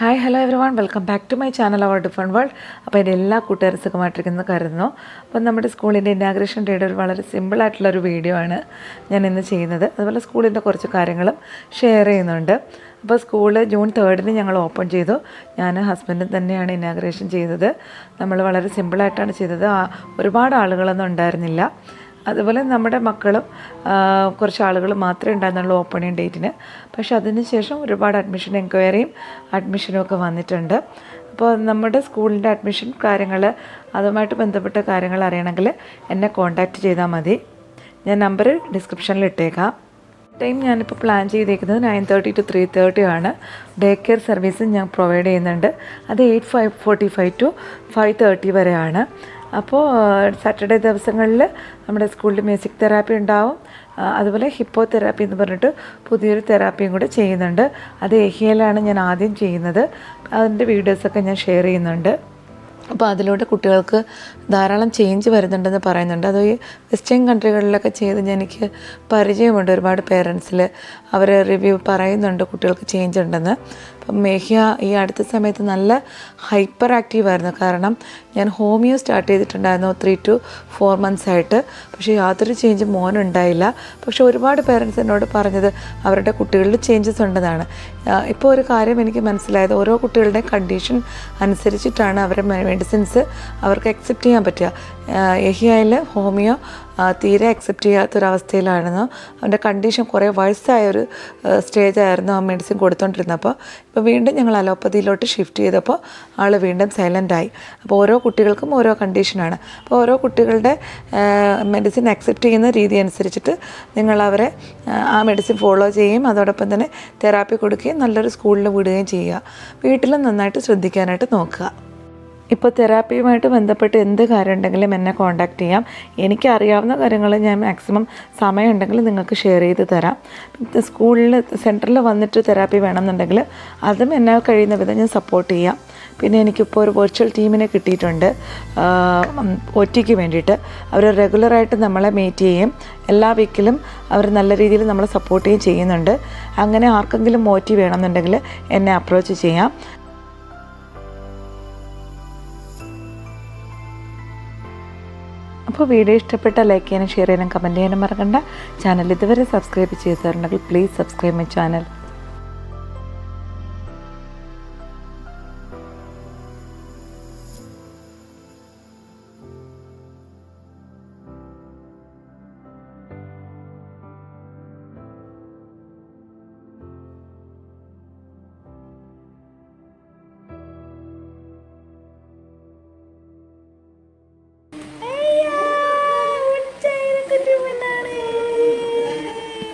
Hi hello everyone welcome back to my channel our different world അപ്പോൾ എന്റെ എല്ലാ കൂട്ടുകാരും സുഖമായിട്ടിരിക്കുന്നു കരുതുന്നു. അപ്പം നമ്മുടെ സ്കൂളിന്റെ ഇനാഗ്രേഷൻ ഡേയുടെ ഒരു വളരെ സിമ്പിളായിട്ടുള്ളൊരു വീഡിയോ ആണ് ഞാൻ ഇന്ന് ചെയ്യുന്നത്. അതുപോലെ സ്കൂളിന്റെ കുറച്ച് കാര്യങ്ങളും ഷെയർ ചെയ്യുന്നുണ്ട്. അപ്പോൾ സ്കൂൾ ജൂൺ തേർഡിന് ഞങ്ങൾ ഓപ്പൺ ചെയ്തു. ഞാൻ ഹസ്ബൻഡും തന്നെയാണ് ഇനാഗ്രേഷൻ ചെയ്തത്. നമ്മൾ വളരെ സിമ്പിളായിട്ടാണ് ചെയ്തത്. ഒരുപാട് ആളുകളൊന്നും ഉണ്ടായിരുന്നില്ല. അതുപോലെ നമ്മുടെ മക്കളും കുറച്ച് ആളുകൾ മാത്രമേ ഉണ്ടായിരുന്നുള്ളൂ ഓപ്പണിംഗ് ഡേറ്റിന്. പക്ഷേ അതിന് ശേഷം ഒരുപാട് അഡ്മിഷൻ എൻക്വയറിയും അഡ്മിഷനും ഒക്കെ വന്നിട്ടുണ്ട്. അപ്പോൾ നമ്മുടെ സ്കൂളിന്റെ അഡ്മിഷൻ കാര്യങ്ങൾ അതുമായിട്ട് ബന്ധപ്പെട്ട കാര്യങ്ങൾ അറിയണമെങ്കിൽ എന്നെ കോൺടാക്റ്റ് ചെയ്താൽ മതി. ഞാൻ നമ്പർ ഡിസ്ക്രിപ്ഷനിൽ ഇട്ടേക്കാം. ടൈം ഞാനിപ്പോൾ പ്ലാൻ ചെയ്തേക്കുന്നത് nine thirty to three thirty ആണ്. ഡേ കെയർ സർവീസും ഞാൻ പ്രൊവൈഡ് ചെയ്യുന്നുണ്ട്. അത് eight five forty five to five thirty വരെയാണ്. അപ്പോൾ സാറ്റർഡേ ദിവസങ്ങളിൽ നമ്മുടെ സ്കൂളിൽ മ്യൂസിക് തെറാപ്പി ഉണ്ടാവും. അതുപോലെ ഹിപ്പോ തെറാപ്പി എന്ന് പറഞ്ഞിട്ട് പുതിയൊരു തെറാപ്പിയും കൂടെ ചെയ്യുന്നുണ്ട്. അത് എഹിയലാണ് ഞാൻ ആദ്യം ചെയ്യുന്നത്. അതിന്റെ വീഡിയോസൊക്കെ ഞാൻ ഷെയർ ചെയ്യുന്നുണ്ട്. അപ്പോൾ അതിലൂടെ കുട്ടികൾക്ക് ധാരാളം ചേഞ്ച് വരുന്നുണ്ടെന്ന് പറയുന്നുണ്ട്. അത് ഈ വെസ്റ്റേൺ കൺട്രികളിലൊക്കെ ചെയ്ത് എനിക്ക് പരിചയമുണ്ട്. ഒരുപാട് പേരൻസിൽ അവർ റിവ്യൂ പറയുന്നുണ്ട് കുട്ടികൾക്ക് ചേഞ്ച് ഉണ്ടെന്ന്. അപ്പം മേഹ്യ ഈ അടുത്ത സമയത്ത് നല്ല ഹൈപ്പർ ആക്റ്റീവ് ആയിരുന്നു. കാരണം ഞാൻ ഹോമിയോ സ്റ്റാർട്ട് ചെയ്തിട്ടുണ്ടായിരുന്നു ത്രീ ടു ഫോർ മന്ത്സ് ആയിട്ട്. പക്ഷേ യാതൊരു ചേഞ്ച് മോനുണ്ടായില്ല പക്ഷേ ഒരുപാട് പേരൻസ് എന്നോട് പറഞ്ഞത് അവരുടെ കുട്ടികളിൽ ചേഞ്ചസ് ഉണ്ടെന്നാണ്. ഇപ്പോൾ ഒരു കാര്യം എനിക്ക് മനസ്സിലായത്. ഓരോ കുട്ടികളുടെയും കണ്ടീഷൻ അനുസരിച്ചിട്ടാണ് അവരുടെ മെഡിസിൻസ് അവർക്ക് അക്സെപ്റ്റ് ചെയ്യാൻ പറ്റുക. എഹിയായിൽ ഹോമിയോ തീരെ അക്സെപ്റ്റ് ചെയ്യാത്തൊരവസ്ഥയിലായിരുന്നു. അവന്റെ കണ്ടീഷൻ കുറേ വയസ്സായ ഒരു സ്റ്റേജ് ആയിരുന്നു ആ മെഡിസിൻ കൊടുത്തോണ്ടിരുന്നപ്പോൾ ഇപ്പോൾ വീണ്ടും ഞങ്ങൾ അലോപ്പതിയിലോട്ട് ഷിഫ്റ്റ് ചെയ്തപ്പോൾ ആൾ വീണ്ടും സൈലന്റായി അപ്പോൾ ഓരോ കുട്ടികൾക്കും ഓരോ കണ്ടീഷനാണ് അപ്പോൾ ഓരോ കുട്ടികളുടെ മെഡിസിൻ അക്സെപ്റ്റ് ചെയ്യുന്ന രീതി അനുസരിച്ചിട്ട് നിങ്ങൾ അവരെ ആ, മെഡിസിൻ ഫോളോ ചെയ്യുകയും അതോടൊപ്പം തന്നെ തെറാപ്പി കൊടുക്കുകയും നല്ലൊരു സ്കൂളിൽ വിടുകയും ചെയ്യുക. വീട്ടിലും നന്നായിട്ട് ശ്രദ്ധിക്കാനായിട്ട് നോക്കുക. ഇപ്പോൾ തെറാപ്പിയുമായിട്ട് ബന്ധപ്പെട്ട് എന്ത് കാര്യം ഉണ്ടെങ്കിലും എന്നെ കോൺടാക്റ്റ് ചെയ്യാം. എനിക്ക് അറിയാവുന്ന കാര്യങ്ങൾ ഞാൻ മാക്സിമം സമയം സമയമുണ്ടെങ്കിൽ നിങ്ങൾക്ക് ഷെയർ ചെയ്ത് തരാം. സ്കൂളിൽ സെന്ററിൽ വന്നിട്ട് തെറാപ്പി വേണമെന്നുണ്ടെങ്കിൽ അതും എന്നാൽ കഴിയുന്ന വിധം ഞാൻ സപ്പോർട്ട് ചെയ്യാം. പിന്നെ എനിക്കിപ്പോൾ ഒരു വെർച്വൽ ടീമിനെ കിട്ടിയിട്ടുണ്ട്. ഒ ടിക്ക് വേണ്ടിയിട്ട്. അവർ റെഗുലറായിട്ട് നമ്മളെ മീറ്റ് ചെയ്യും. എല്ലാ വീക്കിലും അവർ നല്ല രീതിയിൽ നമ്മളെ സപ്പോർട്ട് ചെയ്യുകയും ചെയ്യുന്നുണ്ട്. അങ്ങനെ ആർക്കെങ്കിലും മോറ്റീവ് വേണമെന്നുണ്ടെങ്കിൽ എന്നെ അപ്രോച്ച് ചെയ്യാം. അപ്പോൾ വീഡിയോ ഇഷ്ടപ്പെട്ട ലൈക്ക് ചെയ്യാനും ഷെയർ ചെയ്യാനും കമന്റ് ചെയ്യാനും മറക്കണ്ട. ചാനൽ ഇതുവരെ സബ്സ്ക്രൈബ് ചെയ്തിട്ടുണ്ടെങ്കിൽ പ്ലീസ് സബ്സ്ക്രൈബ് മൈ ചാനൽ